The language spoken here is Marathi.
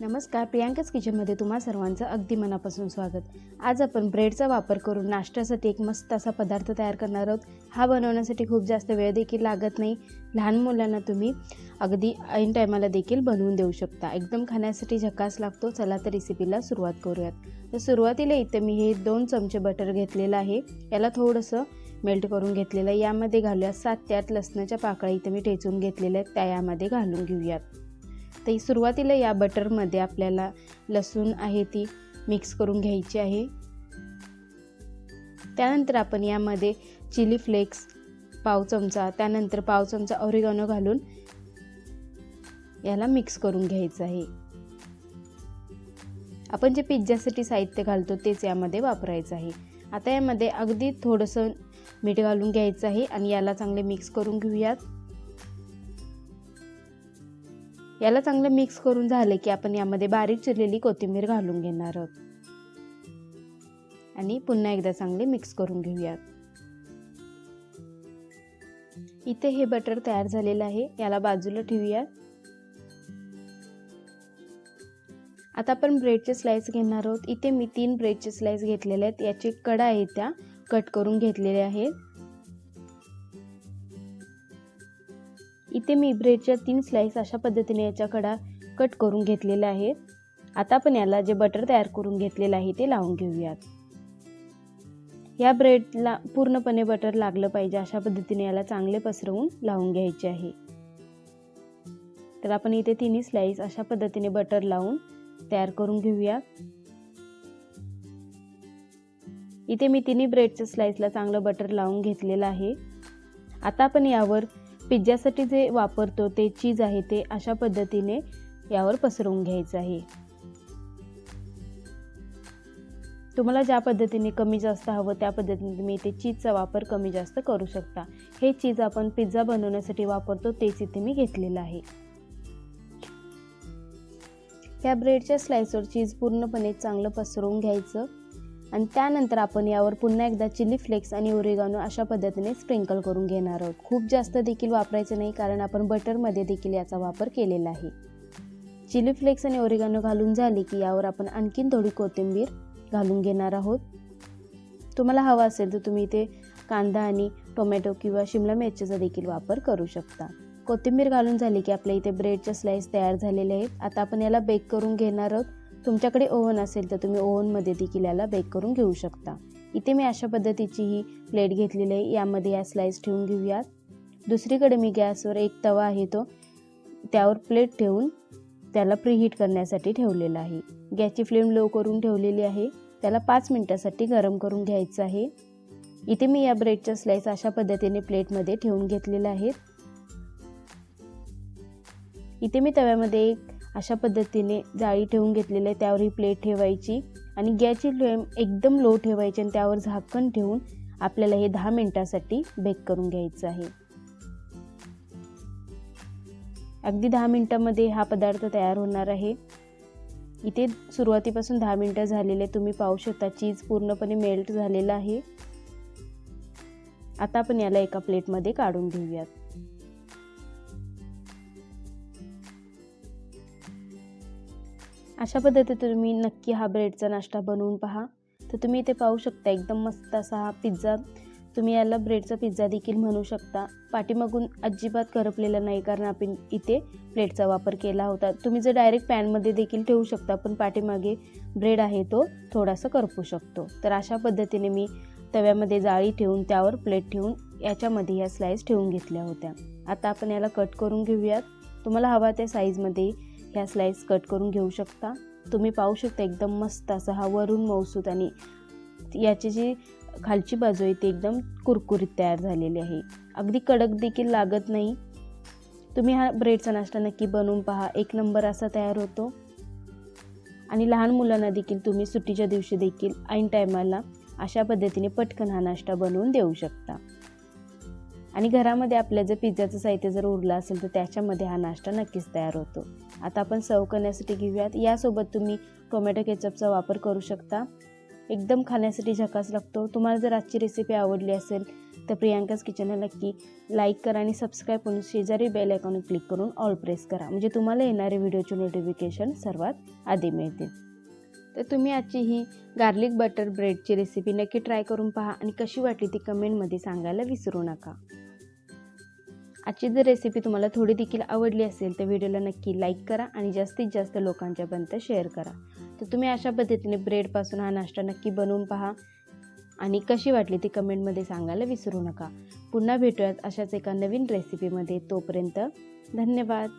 नमस्कार प्रियांकाच किचनमध्ये तुम्हा सर्वांचं अगदी मनापासून स्वागत. आज आपण ब्रेडचा वापर करून नाश्त्यासाठी एक मस्त असा पदार्थ तयार करणार आहोत. हा बनवण्यासाठी खूप जास्त वेळ देखील लागत नाही. लहान मुलांना तुम्ही अगदी ऐन टायमाला देखील बनवून देऊ शकता. एकदम खाण्यासाठी झकास लागतो चला तर रेसिपीला सुरुवात करूयात. तर सुरुवातीला इथे मी हे दोन चमचे बटर घेतलेलं आहे. याला थोडंसं मेल्ट करून घेतलेलं आहे. यामध्ये घालूया सात ते आठ लसणाच्या पाकळ्या इथे मी ठेचून घेतलेल्या आहेत. त्या यामध्ये घालून घेऊयात. तर सुरुवातीला या बटरमध्ये आपल्याला लसूण आहे ती मिक्स करून घ्यायची आहे. त्यानंतर आपण यामध्ये चिली फ्लेक्स पाव चमचा त्यानंतर पाव चमचा ऑरिगॅनो घालून याला मिक्स करून घ्यायचं आहे. आपण जे पिझ्झासाठी साहित्य घालतो तेच यामध्ये वापरायचं आहे. आता यामध्ये अगदी थोडंसं मीठ घालून घ्यायचं आहे आणि याला चांगले मिक्स करून घेऊयात. याला चांगलं मिक्स करून झालं की आपण यामध्ये बारीक चिरलेली कोथिंबीर घालून घेणार आहोत. आणि पुन्हा एकदा चांगले मिक्स करून घेऊयात. इथे हे बटर तयार झालेलं आहे याला बाजूला ठेवूयात. आता आपण ब्रेडचे स्लाइस घेणार आहोत. इथे मी तीन ब्रेडचे स्लाइस घेतलेले आहेत याचे कडा आहेत त्या कट करून घेतलेल्या आहेत. इथे मी ब्रेडच्या तीन स्लाईस अशा पद्धतीने याच्या कडा कट करून घेतलेल्या आहेत. आता आपण याला जे बटर तयार करून घेतलेलं आहे ते लावून घेऊयात. या ब्रेडला पूर्णपणे बटर लागलं पाहिजे अशा पद्धतीने याला चांगले पसरवून लावून घ्यायचे आहे. तर आपण इथे तिन्ही स्लाईस अशा पद्धतीने बटर लावून तयार करून घेऊया. इथे मी तिन्ही ब्रेडच्या स्लाईसला चांगलं बटर लावून घेतलेलं आहे. आता आपण यावर पिझ्झासाठी जे वापरतो ते चीज आहे ते अशा पद्धतीने यावर पसरवून घ्यायचं आहे. तुम्हाला ज्या पद्धतीने कमी जास्त हवं त्या पद्धतीने तुम्ही इथे चीजचा वापर कमी जास्त करू शकता. हे चीज आपण पिझ्झा बनवण्यासाठी वापरतो तेच इथे मी घेतलेलं आहे. ह्या ब्रेडच्या स्लाइसवर चीज पूर्णपणे चांगलं पसरवून घ्यायचं. आणि त्यानंतर आपण यावर पुन्हा एकदा चिली फ्लेक्स आणि ओरिगानो अशा पद्धतीने स्प्रिंकल करून घेणार आहोत. खूप जास्त देखील वापरायचं नाही कारण आपण बटरमध्ये देखील याचा वापर केलेला आहे. चिली फ्लेक्स आणि ओरिगानो घालून झाले की यावर आपण आणखीन थोडी कोथिंबीर घालून घेणार आहोत. तुम्हाला हवा असेल तर तुम्ही इथे कांदा आणि टोमॅटो किंवा शिमला मिरचीचा देखील वापर करू शकता. कोथिंबीर घालून झाली की आपल्या इथे ब्रेडच्या स्लाइस तयार झालेले आहेत. आता आपण याला बेक करून घेणार आहोत. तुमच्याकडे ओव्हन असेल तर तुम्ही ओव्हनमध्ये देखील याला बेक करून घेऊ शकता. इथे मी अशा पद्धतीची ही प्लेट घेतलेली आहे. यामध्ये या स्लाईस ठेवून घेऊयात. दुसरीकडे मी गॅसवर एक तवा आहे तो त्यावर प्लेट ठेवून त्याला प्रीहीट करण्यासाठी ठेवलेला आहे. गॅसची फ्लेम लो करून ठेवलेली आहे. त्याला पाच मिनटासाठी गरम करून घ्यायचं आहे. इथे मी या ब्रेडच्या स्लाईस अशा पद्धतीने प्लेटमध्ये ठेवून घेतलेल्या आहेत इथे मी तव्यामध्ये एक अशा पद्धतीने जाळी ठेवून घेतलेली आहे. त्यावर ही प्लेट ठेवायची आणि गॅसची फ्लेम एकदम लो ठेवायची आणि त्यावर झाकण ठेवून आपल्याला हे दहा मिनटासाठी बेक करून घ्यायचं आहे. अगदी दहा मिनटामध्ये हा पदार्थ तयार होणार आहे. इथे सुरुवातीपासून दहा मिनटं झालेले तुम्ही पाहू शकता चीज पूर्णपणे मेल्ट झालेला आहे. आता आपण याला एका प्लेटमध्ये काढून घेऊयात. अशा पद्धतीत तुम्ही नक्की हा ब्रेडचा नाश्ता बनवून पहा. तर तुम्ही इथे पाहू शकता एकदम मस्त असा हा पिझ्झा. तुम्ही याला ब्रेडचा पिझ्झा देखील म्हणू शकता. पाठीमागून अजिबात करपलेला नाही कारण आपण इथे प्लेटचा वापर केला होता. तुम्ही जर डायरेक्ट पॅनमध्ये देखील ठेवू शकता पण पाठीमागे ब्रेड आहे तो थोडासा करपू शकतो. तर अशा पद्धतीने मी तव्यामध्ये जाळी ठेवून त्यावर प्लेट ठेवून याच्यामध्ये ह्या स्लाईस ठेवून घेतल्या होत्या. आता आपण याला कट करून घेऊयात. तुम्हाला हवा त्या साईजमध्ये ह्या स्लाईस कट करून घेऊ शकता. तुम्ही पाहू शकता एकदम मस्त असा हा वरून मौसूद आणि याची जी खालची बाजू आहे ती एकदम कुरकुरीत तयार झालेली आहे. अगदी कडक देखील लागत नाही. तुम्ही हा ब्रेडचा नाश्ता नक्की बनवून पहा. एक नंबर असा तयार होतो. आणि लहान मुलांना देखील तुम्ही सुट्टीच्या दिवशी देखील ऐन टायमाला अशा पद्धतीने पटकन हा नाश्ता बनवून देऊ शकता. आणि घरामध्ये आपल्या जर पिझ्झाचं साहित्य जर उरलं असेल तर त्याच्यामध्ये हा नाश्ता नक्कीच तयार होतो. आता आपण सर्व करण्यासाठी घेऊयात. यासोबत तुम्ही टोमॅटो केचपचा वापर करू शकता. एकदम खाण्यासाठी झकास लागतो. तुम्हाला जर आजची रेसिपी आवडली असेल तर प्रियांकाच किचनला नक्की लाईक करा आणि सबस्क्राईब करून शेजारी बेल आयकॉन क्लिक करून ऑल प्रेस करा. म्हणजे तुम्हाला येणारे व्हिडिओचे नोटिफिकेशन सर्वात आधी मिळतील. तर तुम्ही आजची ही गार्लिक बटर ब्रेडची रेसिपी नक्की ट्राय करून पहा आणि कशी वाटली ती कमेंटमध्ये सांगायला विसरू नका. आजची जर रेसिपी तुम्हाला थोडी देखील आवडली असेल तर व्हिडिओला नक्की लाईक करा आणि जास्तीत जास्त लोकांच्यापर्यंत शेअर करा. तर तुम्ही अशा पद्धतीने ब्रेडपासून हा नाश्ता नक्की बनवून पहा आणि कशी वाटली ती कमेंटमध्ये सांगायला विसरू नका. पुन्हा भेटूयात अशाच एका नवीन रेसिपीमध्ये तोपर्यंत धन्यवाद.